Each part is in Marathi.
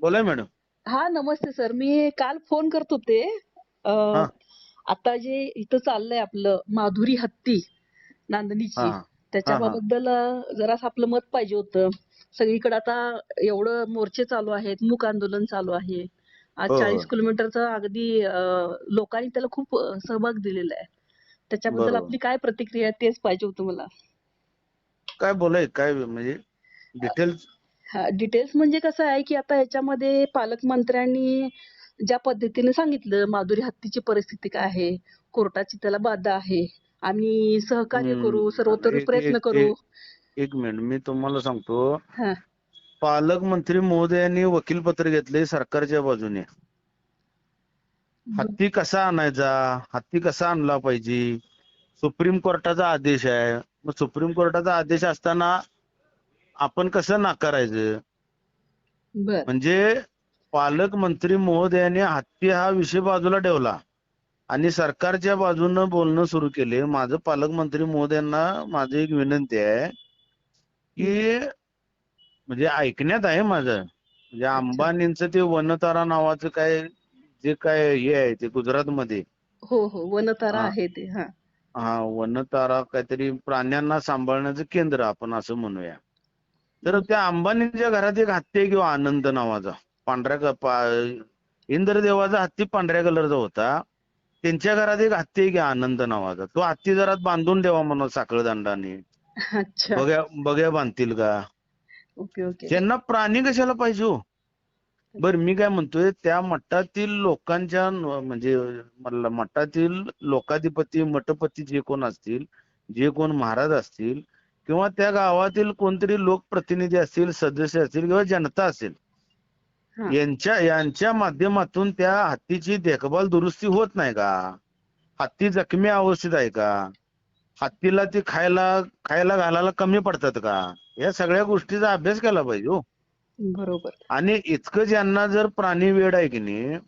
बोला मॅडम. हा नमस्ते सर. मी काल फोन करत होते. अ. आता जे इथं चाललंय आपलं माधुरी हत्ती नांदणीची हा त्याच्याबद्दल अ, जरासं आपलं मत पाहिजे होतं. सगळीकडे आता एवढं मोर्चे चालू आहेत मूक आंदोलन चालू आहे. आज हो, हो. चाळीस किलोमीटरचा अगदी अ, लोकांनी त्याला खूप अ, सहभाग दिलेला आहे. त्याच्याबद्दल बरोबर. आपली काय प्रतिक्रिया आहे तेच पाहिजे होतं मला. काय बोलाय काय म्हणजे डिटेल्स डिटेल्स म्हणजे कसं आहे की आता याच्यामध्ये पालकमंत्र्यांनी ज्या पद्धतीने सांगितलं माधुरी हत्तीची परिस्थिती काय आहे कोर्टाची त्याला बाधा आहे आम्ही सहकार्य. करू सर्वतोपरी प्रयत्न करू. एक मिनिट मी तुम्हाला सांगतो. हा. पालकमंत्री महोदयांनी वकीलपत्र घेतले सरकारच्या बाजूने. हत्ती कसा आणायचा? हत्ती कसा आणला पाहिजे? सुप्रीम कोर्टाचा आदेश आहे. मग सुप्रीम कोर्टाचा आदेश असताना आपण कसं नाकारायचं? बर. म्हणजे पालकमंत्री महोदयाने हत्ती हा विषय बाजूला ठेवला. आणि सरकारच्या बाजूनं बोलणं सुरू केले. माझं पालकमंत्री महोदयांना माझी एक विनंती आहे की म्हणजे ऐकण्यात आहे माझं. म्हणजे अंबानींचं ते वनतारा नावाचं काय जे काय हे आहे ते गुजरातमध्ये. हो हो. वनतारा हा. आहे ते. हा. हा वनतारा काहीतरी प्राण्यांना सांभाळण्याचं केंद्र आपण असं म्हणूया. तर त्या अंबानींच्या घरात एक हत्ती आहे किंवा आनंद नावाचा. पांढऱ्या इंद्रदेवाचा हत्ती पांढऱ्या कलरचा होता. त्यांच्या घरात एक हत्ती आहे की आनंद नावाचा. तो हत्ती जरा बांधून ठेवा म्हणून साखळदंडाने अच्छा. बघ्या बघ्या बांधतील का? Okay okay. त्यांना प्राणी कशाला पाहिजे हो? बर मी काय म्हणतोय त्या मठातील लोकांच्या म्हणजे मठातील लोकाधिपती मठपती जे कोण असतील जे कोण महाराज असतील किंवा त्या गावातील कोणतरी लोकप्रतिनिधी असतील सदस्य असतील किंवा जनता असेल. यांच्या यांच्या माध्यमातून त्या हत्तीची देखभाल दुरुस्ती होत नाही का? हत्ती जखमी अवस्थेत आहे का? हत्तीला ती खायला खायला घालायला कमी पडतात का? या सगळ्या गोष्टीचा अभ्यास केला पाहिजे हो. बरोबर. आणि इतकं ज्यांना जर प्राणी वेड आहे की नाही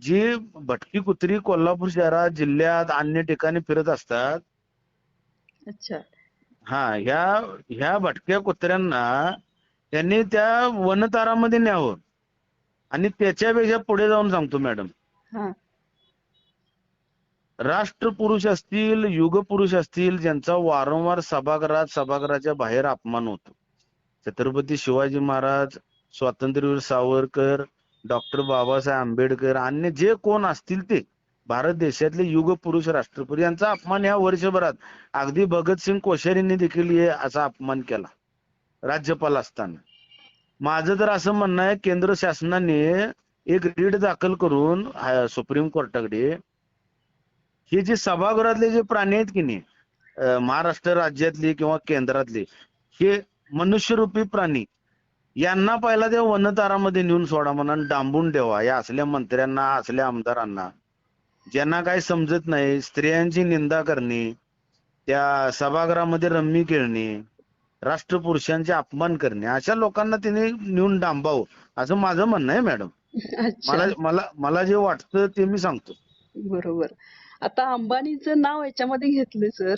जी भटकी कुत्री कोल्हापूर शहरात जिल्ह्यात अन्य ठिकाणी फिरत असतात अच्छा. हा ह्या ह्या भटक्या कुत्र्यांना त्यांनी त्या वनतारामध्ये न्यावं. आणि त्याच्यापेक्षा पुढे जाऊन सांगतो मॅडम. हा. राष्ट्रपुरुष असतील युगपुरुष असतील ज्यांचा वारंवार सभागृहात सभागृहाच्या बाहेर अपमान होतो. छत्रपती शिवाजी महाराज स्वातंत्र्यवीर सावरकर डॉक्टर बाबासाहेब आंबेडकर अन्य जे कोण असतील ते भारत देशातले युग पुरुष राष्ट्रपती यांचा अपमान या वर्षभरात. अगदी भगतसिंग कोश्यारींनी देखील हे असा अपमान केला. राज्यपाल असताना. माझं तर असं म्हणणं आहे केंद्र शासनाने एक रीड दाखल करून सुप्रीम कोर्टाकडे हे जे सभागृहातले जे प्राणी आहेत की नाही महाराष्ट्र राज्यातले किंवा केंद्रातले हे मनुष्यरूपी प्राणी यांना पहिला त्या वनतारामध्ये नेऊन सोडा म्हणा डांबून ठेवा या असल्या मंत्र्यांना असल्या आमदारांना. ज्यांना काही समजत नाही स्त्रियांची निंदा करणे त्या सभागृहामध्ये रम्मी खेळणे राष्ट्रपुरुषांचे अपमान करणे अशा लोकांना तिने नेऊन डांबावं असं माझं म्हणणं आहे मॅडम. मला मला मला जे वाटतं ते मी सांगतो. बरोबर. आता अंबानीचं नाव याच्यामध्ये घेतले सर.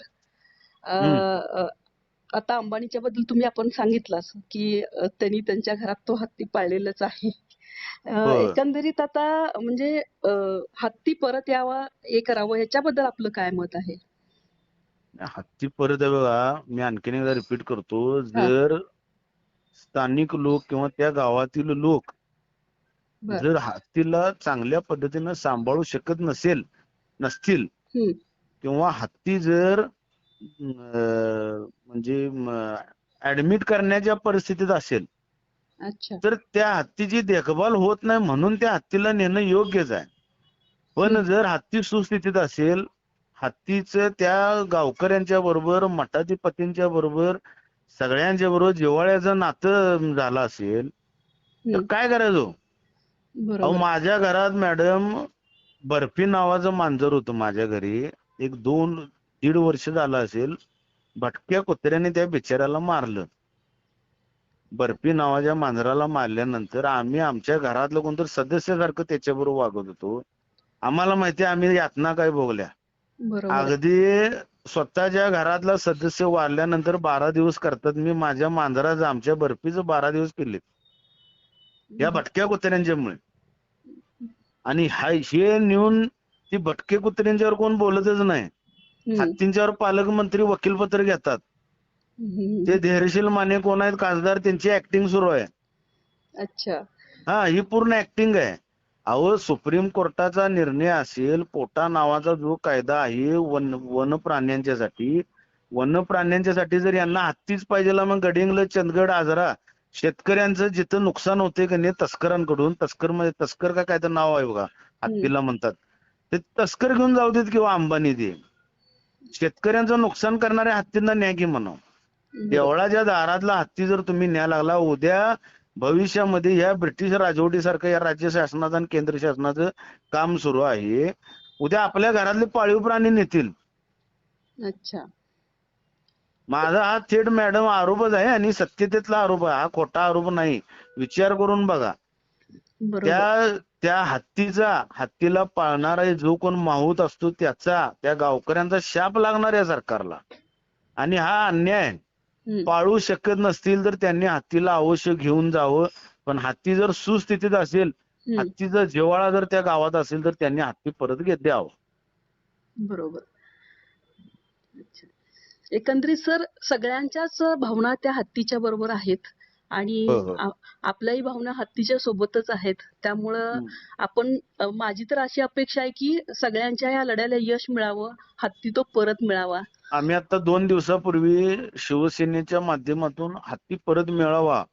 आता अंबानीच्या बद्दल तुम्ही आपण सांगितलंच की त्यांनी त्यांच्या घरात तो हत्ती पाळलेलाच आहे. अ. एकंदरीत आता म्हणजे अ, हत्ती परत यावा हे करावं याच्याबद्दल आपलं काय मत आहे हत्ती परत आहे बघा मी आणखीन एकदा रिपीट करतो जर स्थानिक लोक किंवा त्या गावातील लोक बर. जर हत्तीला चांगल्या पद्धतीनं सांभाळू शकत नसेल नसतील. किंवा हत्ती जर अं, म्हणजे ऍडमिट करण्याच्या परिस्थितीत असेल अच्छा. तर त्या हत्तीची देखभाल होत नाही म्हणून त्या हत्तीला नेणं योग्यच आहे. पण. जर हत्ती सुस्थितीत असेल हत्तीचं त्या गावकऱ्यांच्या बरोबर मठाधिपतींच्या बरोबर सगळ्यांच्या बरोबर जिव्हाळ्याचं नातं झालं असेल तर. काय करायचं? अहो माझ्या घरात मॅडम बर्फी नावाचं मांजर होतं माझ्या घरी. एक दोन दीड वर्ष झालं असेल भटक्या कुत्र्याने त्या बिचाऱ्याला मारलं. बर्फी नावाच्या मांजराला मारल्यानंतर आम्ही आमच्या घरातलं कोणतरी सदस्यासारखं त्याच्याबरोबर वागत होतो. आम्हाला माहिती आम्ही यातना काय भोगल्या. अगदी स्वतःच्या घरातला सदस्य वारल्यानंतर बारा दिवस करतात. मी माझ्या मांजराचं आमच्या बर्फीचं बारा दिवस केले या भटक्या कुत्र्यांच्यामुळे. आणि हा हे नेऊन ती भटके कुत्र्यांच्यावर कोण बोलतच नाही. हत्तींच्यावर पालकमंत्री वकीलपत्र घेतात. ते धैर्यशील माने कोण आहेत? खासदार त्यांची ऍक्टिंग सुरू आहे. अच्छा. हा ही पूर्ण ऍक्टिंग आहे. अहो सुप्रीम कोर्टाचा निर्णय असेल पोटा नावाचा जो कायदा आहे वन वन प्राण्यांच्यासाठी वन प्राण्यांच्यासाठी जर यांना हत्तीच पाहिजे मग गडिंगल चंदगड आजरा शेतकऱ्यांचं जिथं नुकसान होते का नाही तस्करांकडून तस्कर म्हणजे तस्कर का काय तर नाव आहे बघा हत्तीला म्हणतात. ते तस्कर घेऊन जाऊ देत किंवा अंबानी ते शेतकऱ्यांचं नुकसान करणाऱ्या हत्तींना न्या की म्हणावं. देवळाच्या दारातला हत्ती जर तुम्ही न्या लागला उद्या भविष्यामध्ये या ब्रिटिश राजवटीसारखं या राज्य शासनाचं आणि केंद्र शासनाचं काम सुरू आहे. उद्या आपल्या घरातले पाळीव प्राणी नेतील. अच्छा. माझा हा थेट मॅडम आरोपच आहे आणि सत्यतेतला आरोप आहे. हा खोटा आरोप नाही. विचार करून बघा. त्या त्या हत्तीचा हत्तीला पाळणारा जो कोण माहूत असतो त्याचा त्या गावकऱ्यांचा शाप लागणार आहे सरकारला. आणि हा अन्याय. आहे. पाळू शकत नसतील तर त्यांनी हत्तीला अवश्य घेऊन जावं पण हत्ती जर सुस्थितीत असेल. हत्तीचा जिव्हाळा जर त्या गावात असेल तर त्यांनी हत्ती परत घेत द्यावं बरोबर. एकंदरीत सर सगळ्यांच्याच भावना त्या हत्तीच्या बरोबर आहेत आणि हो, हो. आपल्याही भावना हत्तीच्या सोबतच आहेत त्यामुळं. आपण माझी तर अशी अपेक्षा आहे की सगळ्यांच्या या लढ्याला यश मिळावं हत्ती तो परत मिळावा आम्ही आता दोन दिवसापूर्वी शिवसेनेच्या माध्यमातून हत्ती परत मिळावा.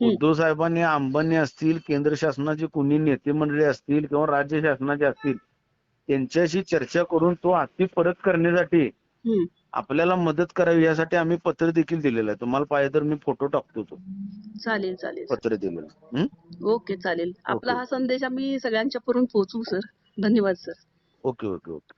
उद्धव साहेबांनी अंबानी असतील केंद्र शासनाचे कुणी नेते मंडळी असतील किंवा राज्य शासनाचे असतील त्यांच्याशी चर्चा करून तो हत्ती परत करण्यासाठी. आपल्याला मदत करावी यासाठी आम्ही पत्र देखील दिलेलं आहे. तुम्हाला पाहिजे तर मी फोटो टाकतो तो. चालेल चालेल. पत्र दिलेलं? ओके चालेल. आपला. हा संदेश आम्ही सगळ्यांच्या पर्यंत पोहोचवू सर. धन्यवाद सर. Okay okay okay.